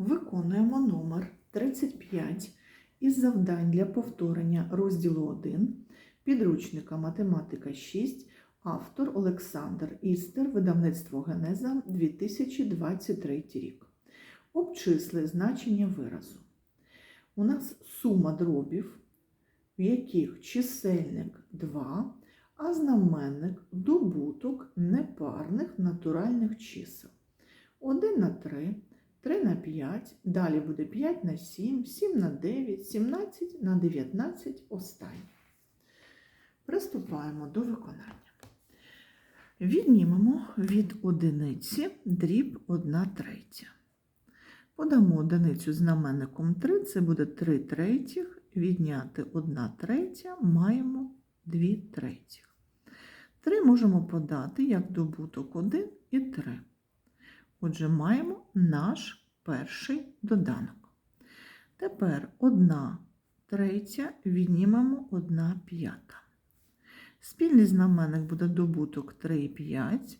Виконуємо номер 35 із завдань для повторення розділу 1 підручника Математика 6, автор Олександр Істер, видавництво Генеза 2023 рік. Обчисли значення виразу. У нас сума дробів, в яких чисельник 2, а знаменник добуток непарних натуральних чисел. 1 на 3, 3 на 5, далі буде 5 на 7, 7 на 9, 17 на 19 останнє. Приступаємо до виконання. Віднімемо від одиниці дріб 1 третя. Подамо одиницю знаменником 3, це буде 3 третіх, відняти 1 третя, маємо 2 третіх. 3 можемо подати як добуток 1 і 3. Отже, маємо наш перший доданок. Тепер 1 третя віднімемо 1 п'ята. Спільний знаменник буде добуток 3 і 5.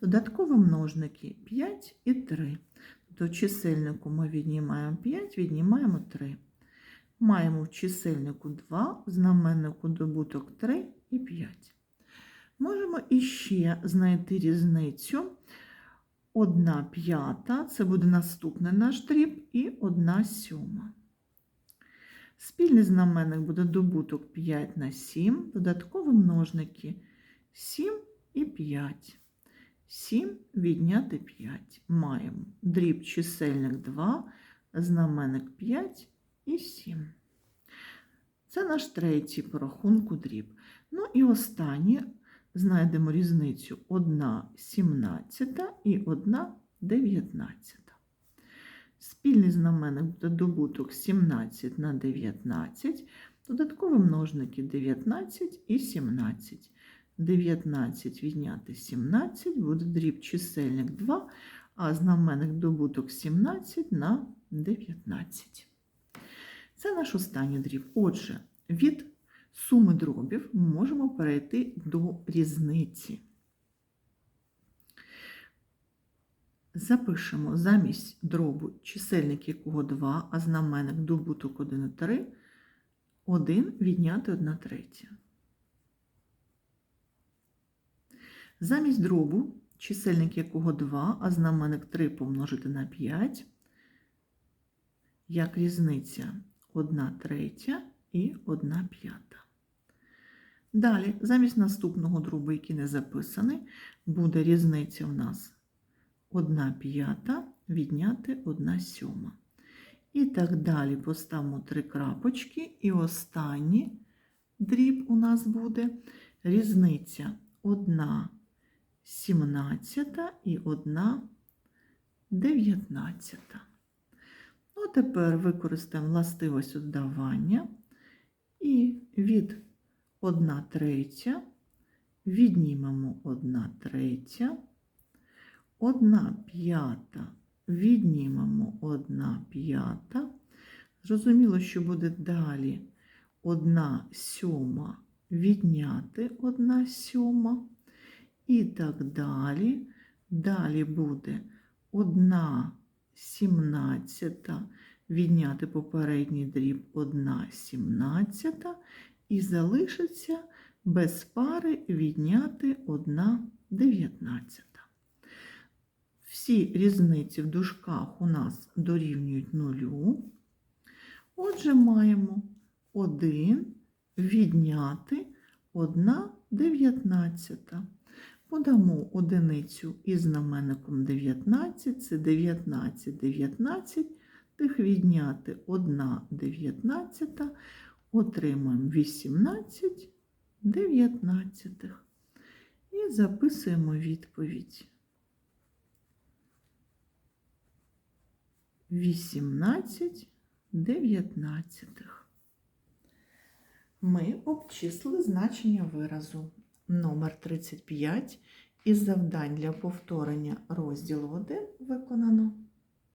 Додаткові множники 5 і 3. До чисельнику ми віднімаємо 5, віднімаємо 3. Маємо в чисельнику 2, в знаменнику добуток 3 і 5. Можемо іще знайти різницю. 1 п'ята, це буде наступний наш дріб, і 1 сьома. Спільний знаменник буде добуток 5 на 7, додаткові множники 7 і 5. 7 відняти 5. Маємо дріб чисельник 2, знаменник 5 і 7. Це наш третій по рахунку дріб. Ну і останнє знайдемо різницю 1 17 і 1 19. Спільний знаменник буде добуток 17 на 19, додаткові множники 19 і 17. 19 відняти 17 буде дріб чисельник 2, а знаменник добуток 17 на 19. Це наш останній дріб. Отже, від суми дробів ми можемо перейти до різниці. Запишемо замість дробу чисельник якого 2, а знаменник добуток 1 і 3, 1 відняти 1 третя. Замість дробу чисельник якого 2, а знаменник 3 помножити на 5, як різниця 1 третя і 1 п'ята. Далі, замість наступного дробу, який не записаний, буде різниця у нас 1 п'ята відняти 1 сьома. І так далі поставимо три крапочки, і останній дріб у нас буде різниця 1 сімнадцята і 1 дев'ятнадцята. Ну, тепер використаємо властивість додавання і від 1 третя віднімемо 1 третя, 1 п'ята віднімемо 1 п'ята. Зрозуміло, що буде далі 1 сьома відняти 1 сьома. І так далі. Далі буде 1 сімнадцята відняти попередній дріб 1 сімнадцята і залишиться без пари відняти 1 дев'ятнадцята. Всі різниці в дужках у нас дорівнюють нулю. Отже, маємо 1 відняти 1 дев'ятнадцята. Подамо одиницю із знаменником 19, це 19, 19, тих відняти 1 19, отримаємо 18 дев'ятнадцятих. І записуємо відповідь. 18 дев'ятнадцятих. Ми обчислили значення виразу номер 35 із завдань для повторення розділу 1 виконано.